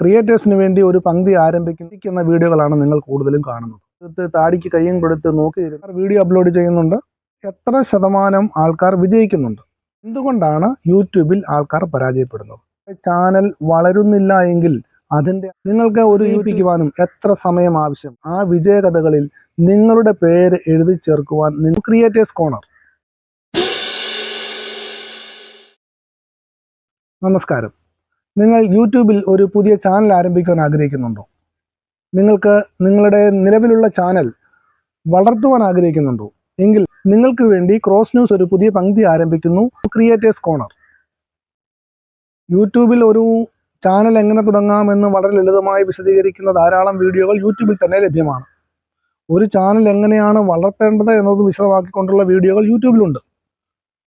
ക്രിയേറ്റേഴ്സിന് വേണ്ടി ഒരു പങ്ക്തി ആരംഭിക്കുന്ന വീഡിയോകളാണ് നിങ്ങൾ കൂടുതലും കാണുന്നത്. താടിക്ക് കയ്യും കൊടുത്ത് നോക്കി വീഡിയോ അപ്ലോഡ് ചെയ്യുന്നുണ്ട്. എത്ര ശതമാനം ആൾക്കാർ വിജയിക്കുന്നുണ്ട്. എന്തുകൊണ്ടാണ് യൂട്യൂബിൽ ആൾക്കാർ പരാജയപ്പെടുന്നത്? ചാനൽ വളരുന്നില്ല എങ്കിൽ അതിന്റെ നിങ്ങൾക്ക് ഒരു യൂപിക്കുവാനും എത്ര സമയം ആവശ്യം? ആ വിജയകഥകളിൽ നിങ്ങളുടെ പേര് എഴുതി ചേർക്കുവാൻ നിങ്ങൾ ക്രിയേറ്റേഴ്സ് കോണർ. നമസ്കാരം. നിങ്ങൾ യൂട്യൂബിൽ ഒരു പുതിയ ചാനൽ ആരംഭിക്കാൻ ആഗ്രഹിക്കുന്നുണ്ടോ? നിങ്ങൾക്ക് നിങ്ങളുടെ നിലവിലുള്ള ചാനൽ വളർത്തുവാൻ ആഗ്രഹിക്കുന്നുണ്ടോ? എങ്കിൽ നിങ്ങൾക്ക് വേണ്ടി ക്രോസ് ന്യൂസ് ഒരു പുതിയ പങ്ക്തി ആരംഭിക്കുന്നു. ക്രിയേറ്റേഴ്സ് കോണർ യൂട്യൂബിൽ ഒരു ചാനൽ എങ്ങനെ തുടങ്ങാമെന്ന് വളരെ ലളിതമായി വിശദീകരിക്കുന്ന ധാരാളം വീഡിയോകൾ യൂട്യൂബിൽ തന്നെ ലഭ്യമാണ്. ഒരു ചാനൽ എങ്ങനെയാണ് വളർത്തേണ്ടത് എന്നത് വിശദമാക്കിക്കൊണ്ടുള്ള വീഡിയോകൾ യൂട്യൂബിലുണ്ട്.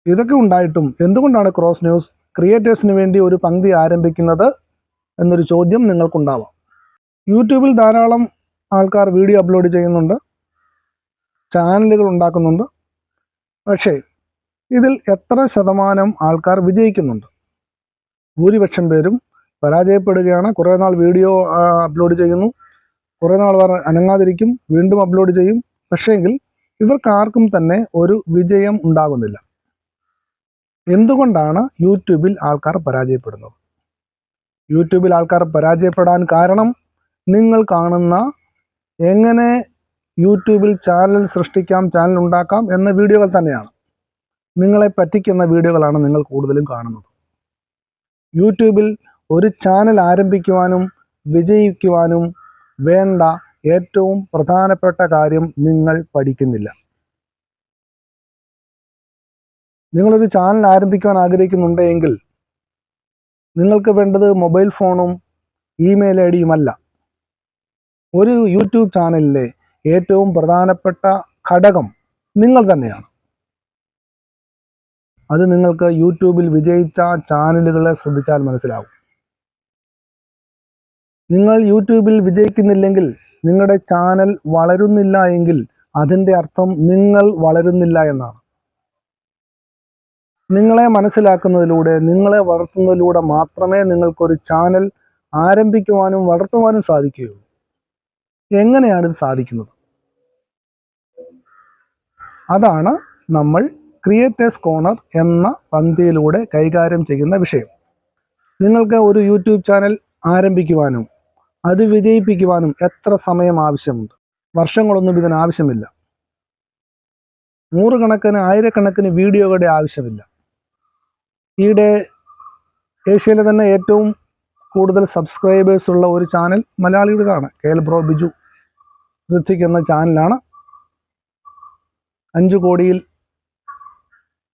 ഇതൊക്കെ ഉണ്ടായിട്ടും എന്തുകൊണ്ടാണ് ക്രോസ് ന്യൂസ് ക്രിയേറ്റേഴ്സിന് വേണ്ടി ഒരു പങ്ക്തി ആരംഭിക്കുന്നത് എന്നൊരു ചോദ്യം നിങ്ങൾക്കുണ്ടാവാം. യൂട്യൂബിൽ ധാരാളം ആൾക്കാർ വീഡിയോ അപ്ലോഡ് ചെയ്യുന്നുണ്ട്. ചാനലുകൾ ഉണ്ടാക്കുന്നുണ്ട്. പക്ഷേ ഇതിൽ എത്ര ശതമാനം ആൾക്കാർ വിജയിക്കുന്നുണ്ട്? ഭൂരിപക്ഷം പേരും പരാജയപ്പെടുകയാണ്. കുറേ നാൾ വീഡിയോ അപ്ലോഡ് ചെയ്യുന്നു. കുറേ നാൾ അനങ്ങാതിരിക്കും. വീണ്ടും അപ്ലോഡ് ചെയ്യും. പക്ഷേങ്കിൽ ഇവർക്ക് ആർക്കും തന്നെ ഒരു വിജയം ഉണ്ടാകുന്നില്ല. എന്തുകൊണ്ടാണ് യൂട്യൂബിൽ ആൾക്കാർ പരാജയപ്പെടുന്നത്? യൂട്യൂബിൽ ആൾക്കാർ പരാജയപ്പെടാൻ കാരണം നിങ്ങൾ കാണുന്ന എങ്ങനെ യൂട്യൂബിൽ ചാനൽ സൃഷ്ടിക്കാം ചാനൽ ഉണ്ടാക്കാം എന്ന വീഡിയോകൾ തന്നെയാണ്. നിങ്ങളെ പറ്റിക്കുന്ന വീഡിയോകളാണ് നിങ്ങൾ കൂടുതലും കാണുന്നത്. യൂട്യൂബിൽ ഒരു ചാനൽ ആരംഭിക്കുവാനും വിജയിക്കുവാനും വേണ്ട ഏറ്റവും പ്രധാനപ്പെട്ട കാര്യം നിങ്ങൾ പഠിക്കുന്നില്ല. നിങ്ങളൊരു ചാനൽ ആരംഭിക്കുവാൻ ആഗ്രഹിക്കുന്നുണ്ടെങ്കിൽ നിങ്ങൾക്ക് വേണ്ടത് മൊബൈൽ ഫോണും ഇമെയിൽ ഐ ഡിയുമല്ല ഒരു യൂട്യൂബ് ചാനലിലെ ഏറ്റവും പ്രധാനപ്പെട്ട ഘടകം നിങ്ങൾ തന്നെയാണ്. അത് നിങ്ങൾക്ക് യൂട്യൂബിൽ വിജയിച്ച ചാനലുകളെ ശ്രദ്ധിച്ചാൽ മനസ്സിലാവും. നിങ്ങൾ യൂട്യൂബിൽ വിജയിക്കുന്നില്ലെങ്കിൽ നിങ്ങളുടെ ചാനൽ വളരുന്നില്ല എങ്കിൽ അതിന്റെ അർത്ഥം നിങ്ങൾ വളരുന്നില്ല എന്നാണ്. നിങ്ങളെ മനസ്സിലാക്കുന്നതിലൂടെ നിങ്ങളെ വളർത്തുന്നതിലൂടെ മാത്രമേ നിങ്ങൾക്കൊരു ചാനൽ ആരംഭിക്കുവാനും വളർത്തുവാനും സാധിക്കുകയുള്ളൂ. എങ്ങനെയാണ് ഇത് സാധിക്കുന്നത്? അതാണ് നമ്മൾ ക്രിയേറ്റേഴ്സ് കോണർ എന്ന പന്തിയിലൂടെ കൈകാര്യം ചെയ്യുന്ന വിഷയം. നിങ്ങൾക്ക് ഒരു യൂട്യൂബ് ചാനൽ ആരംഭിക്കുവാനും അത് വിജയിപ്പിക്കുവാനും എത്ര സമയം ആവശ്യമുണ്ട്? വർഷങ്ങളൊന്നും ഇതിന് ആവശ്യമില്ല. നൂറുകണക്കിന് ആയിരക്കണക്കിന് വീഡിയോകളുടെ ആവശ്യമില്ല. ഈയിടെ ഏഷ്യയിലെ തന്നെ ഏറ്റവും കൂടുതൽ സബ്സ്ക്രൈബേഴ്സ് ഉള്ള ഒരു ചാനൽ മലയാളിയുടേതാണ്. എൽ ബ്രോ ബിജു ഋത്വിക് എന്ന ചാനലാണ് അഞ്ച് കോടിയിൽ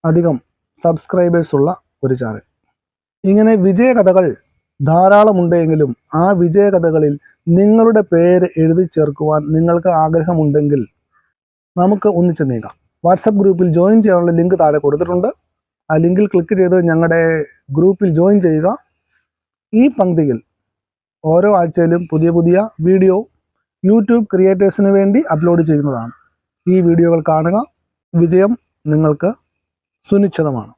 അധികം സബ്സ്ക്രൈബേഴ്സ് ഉള്ള ഒരു ചാനൽ ഇങ്ങനെ വിജയകഥകൾ ധാരാളമുണ്ടെങ്കിലും ആ വിജയകഥകളിൽ നിങ്ങളുടെ പേര് എഴുതി ചേർക്കുവാൻ നിങ്ങൾക്ക് ആഗ്രഹമുണ്ടെങ്കിൽ നമുക്ക് ഒന്നിച്ച് നീങ്ങാം. വാട്സപ്പ് ഗ്രൂപ്പിൽ ജോയിൻ ചെയ്യാനുള്ള ലിങ്ക് താഴെ കൊടുത്തിട്ടുണ്ട്. ആ ലിങ്കിൽ ക്ലിക്ക് ചെയ്ത് ഞങ്ങളുടെ ഗ്രൂപ്പിൽ ജോയിൻ ചെയ്യുക. ഈ പങ്ക്തിയിൽ ഓരോ ആഴ്ചയിലും പുതിയ പുതിയ വീഡിയോ യൂട്യൂബ് ക്രിയേറ്റേഴ്സിന് വേണ്ടി അപ്ലോഡ് ചെയ്യുന്നതാണ്. ഈ വീഡിയോകൾ കാണുക. വിജയം നിങ്ങൾക്ക് സുനിശ്ചിതമാണ്.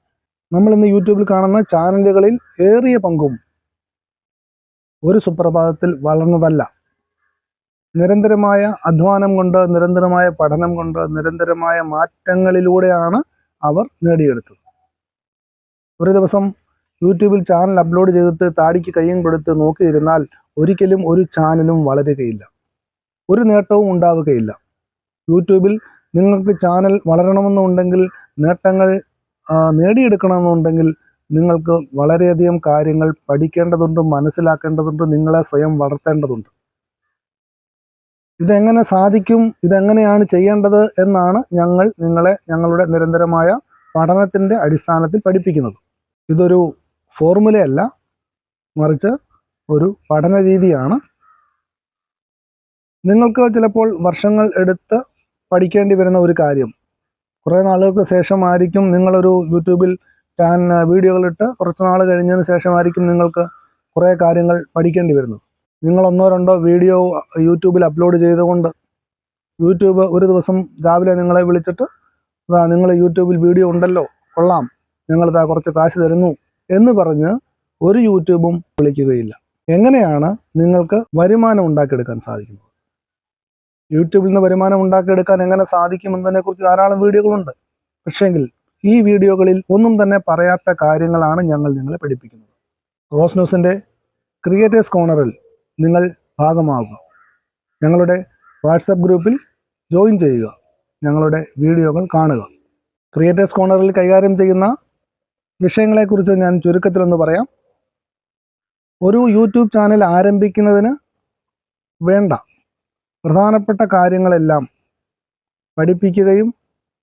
നമ്മൾ ഇന്ന് യൂട്യൂബിൽ കാണുന്ന ചാനലുകളിൽ ഏറിയ പങ്കും ഒരു സുപ്രഭാതത്തിൽ വളർന്നതല്ല. നിരന്തരമായ അധ്വാനം കൊണ്ട് നിരന്തരമായ പഠനം കൊണ്ട് നിരന്തരമായ മാറ്റങ്ങളിലൂടെയാണ് അവർ നേടിയെടുത്തത്. ഒരു ദിവസം യൂട്യൂബിൽ ചാനൽ അപ്ലോഡ് ചെയ്തിട്ട് താടിക്ക് കയ്യും കൊടുത്ത് നോക്കിയിരുന്നാൽ ഒരിക്കലും ഒരു ചാനലും വളരുകയില്ല. ഒരു നേട്ടവും ഉണ്ടാവുകയില്ല. യൂട്യൂബിൽ നിങ്ങൾക്ക് ചാനൽ വളരണമെന്നുണ്ടെങ്കിൽ നേട്ടങ്ങൾ നേടിയെടുക്കണമെന്നുണ്ടെങ്കിൽ നിങ്ങൾക്ക് വളരെയധികം കാര്യങ്ങൾ പഠിക്കേണ്ടതുണ്ട് മനസ്സിലാക്കേണ്ടതുണ്ട് നിങ്ങളെ സ്വയം വളർത്തേണ്ടതുണ്ട്. ഇതെങ്ങനെ സാധിക്കും ഇതെങ്ങനെയാണ് ചെയ്യേണ്ടത് എന്നാണ് ഞങ്ങൾ നിങ്ങളെ ഞങ്ങളുടെ നിരന്തരമായ പഠനത്തിന്റെ അടിസ്ഥാനത്തിൽ പഠിപ്പിക്കുന്നത്. ഇതൊരു ഫോർമുലയല്ല മറിച്ച് ഒരു പഠന രീതിയാണ്. നിങ്ങൾക്ക് ചിലപ്പോൾ വർഷങ്ങൾ എടുത്ത് പഠിക്കേണ്ടി വരുന്ന ഒരു കാര്യം. കുറേ നാളുകൾക്ക് ശേഷമായിരിക്കും നിങ്ങളൊരു യൂട്യൂബിൽ ചാനൽ വീഡിയോകളിട്ട് കുറച്ച് നാൾ കഴിഞ്ഞതിന് ശേഷമായിരിക്കും നിങ്ങൾക്ക് കുറേ കാര്യങ്ങൾ പഠിക്കേണ്ടി വരുന്നത് നിങ്ങൾ ഒന്നോ രണ്ടോ വീഡിയോ യൂട്യൂബിൽ അപ്ലോഡ് ചെയ്തുകൊണ്ട് യൂട്യൂബ് ഒരു ദിവസം രാവിലെ നിങ്ങളെ വിളിച്ചിട്ട് "ദാ നിങ്ങൾ യൂട്യൂബിൽ വീഡിയോ ഉണ്ടല്ലോ കൊള്ളാം. ഞങ്ങൾ ഇതാ കുറച്ച് കാശ് തരുന്നു എന്ന് പറഞ്ഞ് ഒരു യൂട്യൂബും വിളിക്കുകയില്ല. എങ്ങനെയാണ് നിങ്ങൾക്ക് വരുമാനം ഉണ്ടാക്കിയെടുക്കാൻ സാധിക്കുന്നത്? യൂട്യൂബിൽ നിന്ന് വരുമാനം ഉണ്ടാക്കിയെടുക്കാൻ എങ്ങനെ സാധിക്കുമെന്നതിനെക്കുറിച്ച് ധാരാളം വീഡിയോകളുണ്ട്. പക്ഷേങ്കിൽ ഈ വീഡിയോകളിൽ ഒന്നും തന്നെ പറയാത്ത കാര്യങ്ങളാണ് ഞങ്ങൾ നിങ്ങളെ പഠിപ്പിക്കുന്നത്. റോസ് ന്യൂസിന്റെ ക്രിയേറ്റേഴ്സ് കോർണറിൽ നിങ്ങൾ ഭാഗമാകുക ഞങ്ങളുടെ വാട്സപ്പ് ഗ്രൂപ്പിൽ ജോയിൻ ചെയ്യുക. ഞങ്ങളുടെ വീഡിയോകൾ കാണുക. ക്രിയേറ്റേഴ്സ് കോർണറിൽ കൈകാര്യം ചെയ്യുന്ന വിഷയങ്ങളെക്കുറിച്ച് ഞാൻ ചുരുക്കത്തിലൊന്ന് പറയാം. ഒരു യൂട്യൂബ് ചാനൽ ആരംഭിക്കുന്നതിന് വേണ്ട പ്രധാനപ്പെട്ട കാര്യങ്ങളെല്ലാം പഠിപ്പിക്കുകയും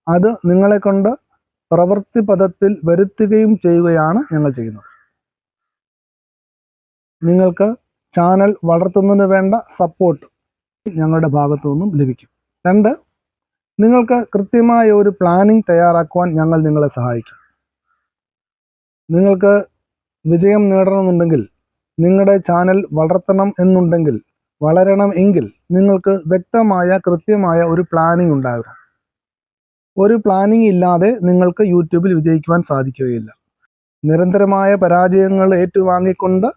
അത് നിങ്ങളെ കൊണ്ട് പ്രവൃത്തി പദത്തിൽ വരുത്തുകയും ചെയ്യുകയാണ് ഞങ്ങൾ ചെയ്യുന്നത്. നിങ്ങൾക്ക് ചാനൽ വളർത്തുന്നതിന് വേണ്ട സപ്പോർട്ട് ഞങ്ങളുടെ ഭാഗത്തു നിന്നും ലഭിക്കും. രണ്ട് നിങ്ങൾക്ക് കൃത്യമായ ഒരു പ്ലാനിംഗ് തയ്യാറാക്കുവാൻ ഞങ്ങൾ നിങ്ങളെ സഹായിക്കും. നിങ്ങൾക്ക് വിജയം നേടണമെന്നുണ്ടെങ്കിൽ നിങ്ങളുടെ ചാനൽ വളർത്തണം എന്നുണ്ടെങ്കിൽ വളരണം എങ്കിൽ നിങ്ങൾക്ക് വ്യക്തമായ കൃത്യമായ ഒരു പ്ലാനിംഗ് ഉണ്ടാകണം ഒരു പ്ലാനിംഗ് ഇല്ലാതെ നിങ്ങൾക്ക് യൂട്യൂബിൽ വിജയിക്കുവാൻ സാധിക്കുകയില്ല. നിരന്തരമായ പരാജയങ്ങൾ ഏറ്റുവാങ്ങിക്കൊണ്ട്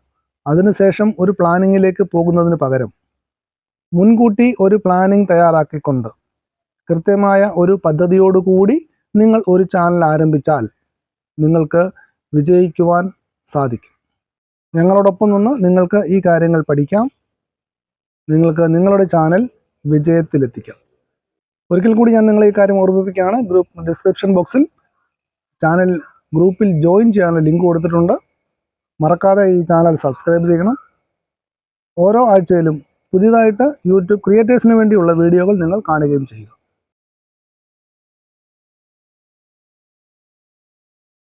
അതിനുശേഷം ഒരു പ്ലാനിങ്ങിലേക്ക് പോകുന്നതിന് പകരം മുൻകൂട്ടി ഒരു പ്ലാനിംഗ് തയ്യാറാക്കിക്കൊണ്ട് കൃത്യമായ ഒരു പദ്ധതിയോടുകൂടി നിങ്ങൾ ഒരു ചാനൽ ആരംഭിച്ചാൽ നിങ്ങൾക്ക് വിജയിക്കുവാൻ സാധിക്കും. ഞങ്ങളോടൊപ്പം നിന്ന് നിങ്ങൾക്ക് ഈ കാര്യങ്ങൾ പഠിക്കാം. നിങ്ങൾക്ക് നിങ്ങളുടെ ചാനൽ വിജയത്തിലെത്തിക്കാം. ഒരിക്കൽ കൂടി ഞാൻ നിങ്ങളെ ഈ കാര്യം ഓർമ്മിപ്പിക്കുകയാണ്. ഗ്രൂപ്പ് ഡിസ്ക്രിപ്ഷൻ ബോക്സിൽ ചാനൽ ഗ്രൂപ്പിൽ ജോയിൻ ചെയ്യാനുള്ള ലിങ്ക് കൊടുത്തിട്ടുണ്ട്. മറക്കാതെ ഈ ചാനൽ സബ്സ്ക്രൈബ് ചെയ്യണം. ഓരോ ആഴ്ചയിലും പുതിയതായിട്ട് യൂട്യൂബ് ക്രിയേറ്റേഴ്സിന് വേണ്ടിയുള്ള വീഡിയോകൾ നിങ്ങൾ കാണുകയും ചെയ്യുക.